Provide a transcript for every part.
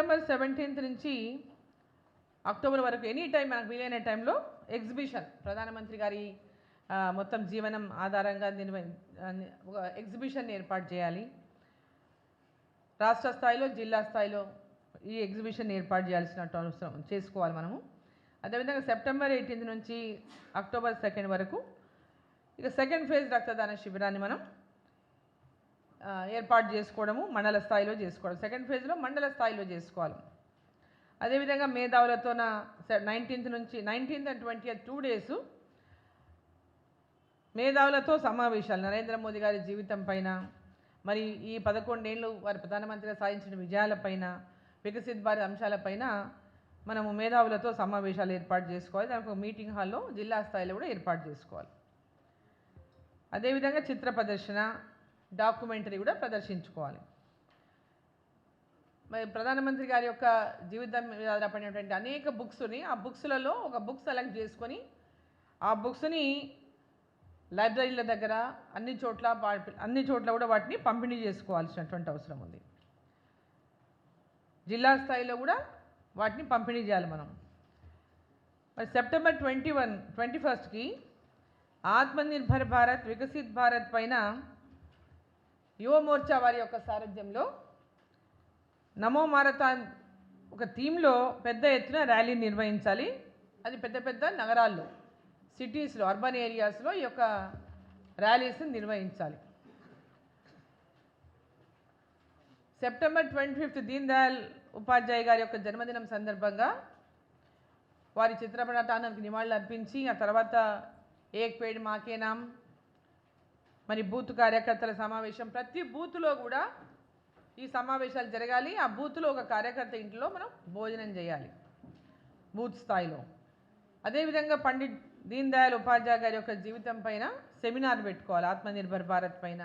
September seventeenth నుంచి October వరకు any time మనకు వీలైన టైంలో ఎగ్జిబిషన్ ప్రధానమంత్రి గారి మొత్తం జీవనం ఆధారంగా దీని ఒక ఎగ్జిబిషన్ ఏర్పాటు చేయాలి. రాష్ట్ర స్థాయిలో జిల్లా స్థాయిలో ఈ ఎగ్జిబిషన్ ఏర్పాటు చేయాల్సిన అవసరం చేసుకోవాలి మనము. అదేవిధంగా సెప్టెంబర్ ఎయిటీన్త్ నుంచి అక్టోబర్ సెకండ్ వరకు ఇక సెకండ్ ఫేజ్ రక్తదాన శిబిరాన్ని మనం ఏర్పాటు చేసుకోవడము మండల స్థాయిలో చేసుకోవడం. సెకండ్ ఫేజ్లో మండల స్థాయిలో చేసుకోవాలి. అదేవిధంగా మేధావులతోన నైన్టీన్త్ నుంచి nineteenth and twenty two days మేధావులతో సమావేశాలు. నరేంద్ర మోదీ గారి జీవితం పైన మరి ఈ పదకొండేళ్ళు వారి ప్రధానమంత్రిగా సాధించిన విజయాలపైన వికసిత్ భారత్ అంశాలపైన మనము మేధావులతో సమావేశాలు ఏర్పాటు చేసుకోవాలి. దానికి ఒక మీటింగ్ హాల్లో జిల్లా స్థాయిలో కూడా ఏర్పాటు చేసుకోవాలి. అదేవిధంగా చిత్ర ప్రదర్శన డాక్యుమెంటరీ కూడా ప్రదర్శించుకోవాలి. మరి ప్రధానమంత్రి గారి యొక్క జీవితం మీద ఆధారపడినటువంటి అనేక బుక్స్ని ఆ బుక్స్లలో ఒక బుక్ సెలెక్ట్ చేసుకొని ఆ బుక్స్ని లైబ్రరీల దగ్గర అన్ని చోట్ల అన్ని చోట్ల కూడా వాటిని పంపిణీ చేసుకోవాల్సినటువంటి అవసరం ఉంది. జిల్లా స్థాయిలో కూడా వాటిని పంపిణీ చేయాలి మనం. మరి సెప్టెంబర్ ట్వంటీ వన్ ట్వంటీ ఫస్ట్కి ఆత్మనిర్భర్ భారత్ వికసిత్ భారత్ పైన యువ మోర్చా వారి యొక్క సారథ్యంలో నమో మారథాన్ ఒక థీమ్లో పెద్ద ఎత్తున ర్యాలీ నిర్వహించాలి. అది పెద్ద పెద్ద నగరాల్లో సిటీస్లో అర్బన్ ఏరియాస్లో ఈ యొక్క ర్యాలీస్ని నిర్వహించాలి. September twenty fifth Deen Dayal Upadhyaya గారి యొక్క జన్మదినం సందర్భంగా వారి చిత్రపటానికి నివాళులు అర్పించి ఆ తర్వాత ఏక్ పేడ్ మాకే నామ్ మరి బూత్ కార్యకర్తల సమావేశం. ప్రతి బూత్లో కూడా ఈ సమావేశాలు జరగాలి. ఆ బూత్లో ఒక కార్యకర్త ఇంట్లో మనం భోజనం చేయాలి. బూత్ స్థాయిలో. అదేవిధంగా పండిట్ దీన్ దయాళ్ ఉపాధ్యాయ గారి యొక్క జీవితం పైన సెమినార్ పెట్టుకోవాలి. ఆత్మనిర్భర్ భారత్ పైన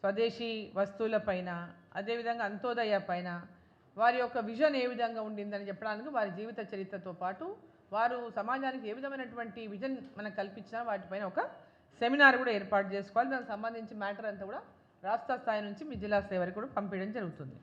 స్వదేశీ వస్తువుల పైన అదేవిధంగా అంత్యోదయ పైన. వారి యొక్క విజన్ ఏ విధంగా ఉండిందని చెప్పడానికి వారి జీవిత చరిత్రతో పాటు వారు సమాజానికి ఏ విధమైనటువంటి విజన్ మనకు కల్పించినా వాటిపైన ఒక సెమినార్ కూడా ఏర్పాటు చేసుకోవాలి. దానికి సంబంధించి మ్యాటర్ అంతా కూడా రాష్ట్ర స్థాయి నుంచి మీ జిల్లా స్థాయి వరకు కూడా పంపించడం జరుగుతుంది.